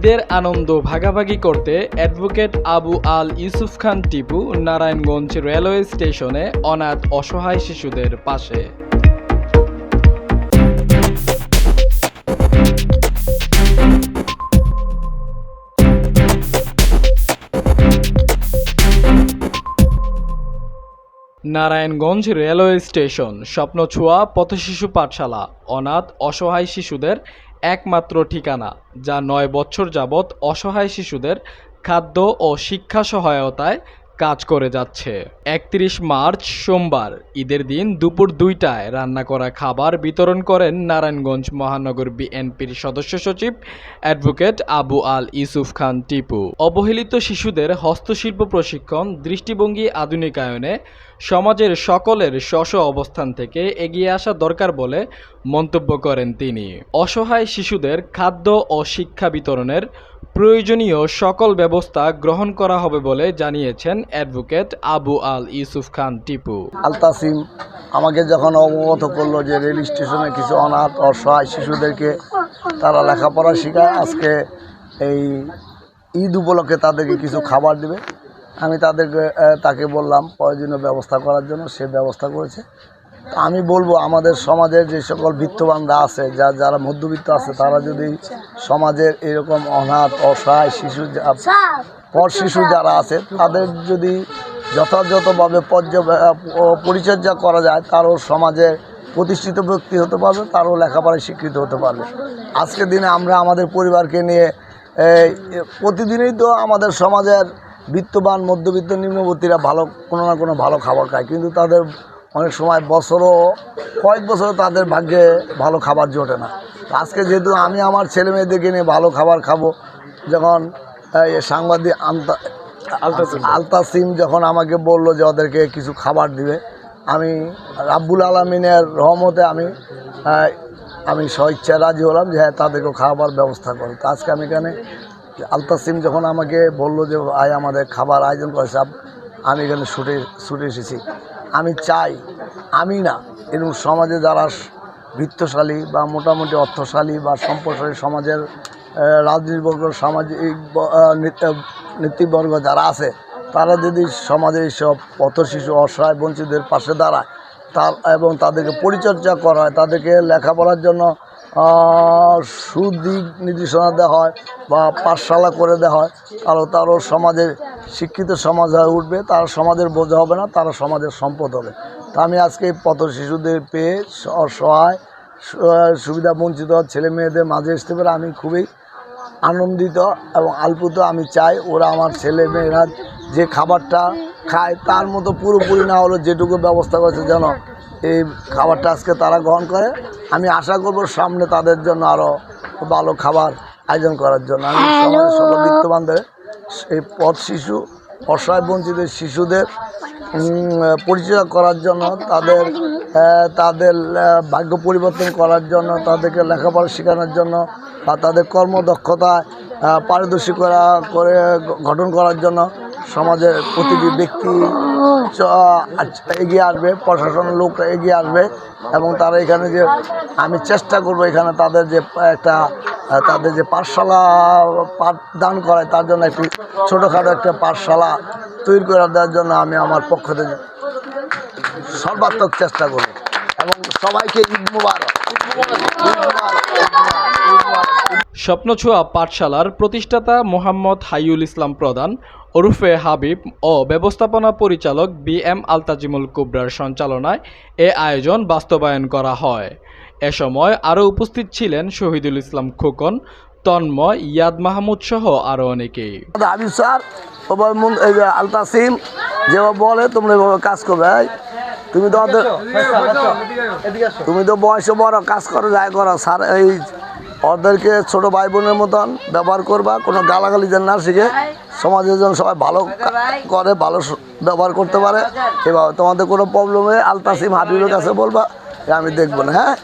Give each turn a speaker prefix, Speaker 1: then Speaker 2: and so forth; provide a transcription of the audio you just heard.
Speaker 1: ঈদের আনন্দ ভাগাভাগি করতে অ্যাডভোকেট আবু আল ইউসুফ খান টিপু নারায়ণগঞ্জ রেলওয়ে স্টেশনে অনাথ অসহায় শিশুদের পাশে। নারায়ণগঞ্জ রেলওয়ে স্টেশন, স্বপ্নছোয়া পথশিশু পাঠশালা, অনাথ অসহায় শিশুদের একমাত্র ঠিকানা যা নয় বছর যাবৎ অসহায় শিশুদের খাদ্য ও শিক্ষা সহায়তায় কাজ করে যাচ্ছে। একত্রিশ মার্চ সোমবার, ঈদের দিন দুপুর দুইটায় রান্না করা খাবার বিতরণ করেন নারায়ণগঞ্জ মহানগর বিএনপির সদস্য সচিব অ্যাডভোকেট আবু আল ইউসুফ খান টিপু। অবহেলিত শিশুদের হস্তশিল্প প্রশিক্ষণ, দৃষ্টিভঙ্গি আধুনিকায়নে সমাজের সকলের স্ব অবস্থান থেকে এগিয়ে আসা দরকার বলে মন্তব্য করেন তিনি। অসহায় শিশুদের খাদ্য ও শিক্ষা বিতরণের প্রয়োজনীয় সকল ব্যবস্থা গ্রহণ করা হবে বলে জানিয়েছেন অ্যাডভোকেট আবু আল ইউসুফ খান টিপু।
Speaker 2: আল তাসিম আমাকে যখন অবগত করল যে রেল স্টেশনে কিছু অনাথ অসহায় শিশুদেরকে তারা লেখাপড়া শেখায়, আজকে এই ঈদ উপলক্ষে তাদেরকে কিছু খাবার দেবে। আমি তাদেরকে তাকে বললাম প্রয়োজনীয় ব্যবস্থা করার জন্য, সে ব্যবস্থা করেছে। আমি বলব, আমাদের সমাজের যে সকল বিত্তবানরা আছে, যা, যারা মধ্যবিত্ত আছে, তারা যদি সমাজের এরকম অনাথ, অসহায় শিশু পর শিশু যারা আছে, তাদের যদি যথাযথভাবে পর্য- পরিচর্যা করা যায়, তারও সমাজে প্রতিষ্ঠিত ব্যক্তি হতে পারবে, তারও লেখাপড়ায় স্বীকৃত হতে পারবে। আজকের দিনে আমরা আমাদের পরিবারকে নিয়ে প্রতিদিনই তো আমাদের সমাজের বিত্তবান, মধ্যবিত্ত, নিম্নবর্তীরা ভালো, কোনো না কোনো ভালো খাবার খায়, কিন্তু তাদের অনেক সময় বছরও কয়েক বছর তাদের ভাগ্যে ভালো খাবার জোটে না। আজকে যেহেতু আমি আমার ছেলে মেয়েদেরকে নিয়ে ভালো খাবার খাব যখন সাংবাদিক আন্তা আলতাসিম যখন আমাকে বলল যে ওদেরকে কিছু খাবার দিবে আমি রাব্বুল আলমিনের রহমতে আমি আমি স্বইচ্ছা রাজি হলাম যে হ্যাঁ তাদেরকে খাবার ব্যবস্থা করো। তো আজকে আমি এখানে আলতাসিম যখন আমাকে বলল যে আয় আমাদের খাবার আয়োজন করেছে আমি এখানে ছুটে ছুটে এসেছি। আমি চাই, আমি না। এরকম সমাজে যারা বৃত্তশালী বা মোটামুটি অর্থশালী বা সম্পদশালী সমাজের রাজনীতিবর্গ, সামাজিক নেতৃবর্গ যারা আছে, তারা যদি সমাজের সব পথ শিশু অসহায়, বঞ্চিতদের পাশে দাঁড়ায়, তার, এবং তাদেরকে পরিচর্যা করা হয়, তাদেরকে লেখাপড়ার জন্য সুদিক নির্দেশনা দেওয়া হয় বা পাঠশালা করে দেওয়া হয়, তাহলে তারও সমাজের শিক্ষিত সমাজ হয়ে উঠবে তার সমাজের বোঝা হবে না তারা সমাজের সম্পদ হবে। তা আমি আজকে এই পথ শিশুদের পেয়ে অসহায় সুবিধা বঞ্চিত ছেলে মেয়েদের মাঝে আসতে পারে আমি খুবই আনন্দিত এবং আলপুত। আমি চাই ওরা আমার ছেলে মেয়েরা যে খাবারটা খায় তার মতো পুরোপুরি না হলেও যেটুকু ব্যবস্থা করেছে যেন এই খাবারটা আজকে তারা গ্রহণ করে। আমি আশা করব সামনে তাদের জন্য আরও ভালো খাবার আয়োজন করার জন্য। আমি সমাজের সকল বিত্তবানদের এই পথ শিশু, অসহায় বঞ্চিত শিশুদের পরিচয় করার জন্য তাদের তাদের ভাগ্য পরিবর্তন করার জন্য, তাদেরকে লেখাপড়া শেখানোর জন্য বা তাদের কর্মদক্ষতা পারদর্শী করা, করে গঠন করার জন্য সমাজের প্রতিটি ব্যক্তি চ- এগিয়ে আসবে প্রশাসনের লোকরা এগিয়ে আসবে এবং তারা এখানে যে, আমি চেষ্টা করব এখানে তাদের যে, একটা তাদের যে পাঠশালা পাঠদান করায়, তার জন্য একটি ছোটোখাটো একটা পাঠশালা তৈরি করে দেওয়ার জন্য আমি আমার পক্ষ থেকে সর্বাত্মক চেষ্টা করব এবং সবাইকে ঈদ।
Speaker 1: স্বপ্নছোয়া পাঠশালার প্রতিষ্ঠাতা মোহাম্মদ হাইউল ইসলাম প্রধান, ওরুফে হাবিব ও ব্যবস্থাপনা পরিচালক বি এম আলতাজিমুল কুবরার সঞ্চালনায় এ আয়োজন বাস্তবায়ন করা হয় এ সময় আরও উপস্থিত ছিলেন শহীদুল ইসলাম খোকন, তন্ময়, ইয়াদ মাহমুদ সহ আরও অনেকেই
Speaker 2: হাবিব স্যার যে আলতাসিম যেভাবে বলে তোমরা এভাবে কাজ করবে তুমি তো তুমি তো বয়সে বড়, কাজ করো, যাই করো, স্যার, এই, ওদেরকে ছোট ভাই বোনের মতন ব্যবহার করবা, কোনো গালাগালি যেন না শিখে, সমাজের জন্য সবাই ভালো করে, ভালো ব্যবহার করতে পারে, এভাবে তোমাদের কোনো প্রবলেমে আলতাসিম হাবিবের কাছে বলবা আমি দেখব না হ্যাঁ।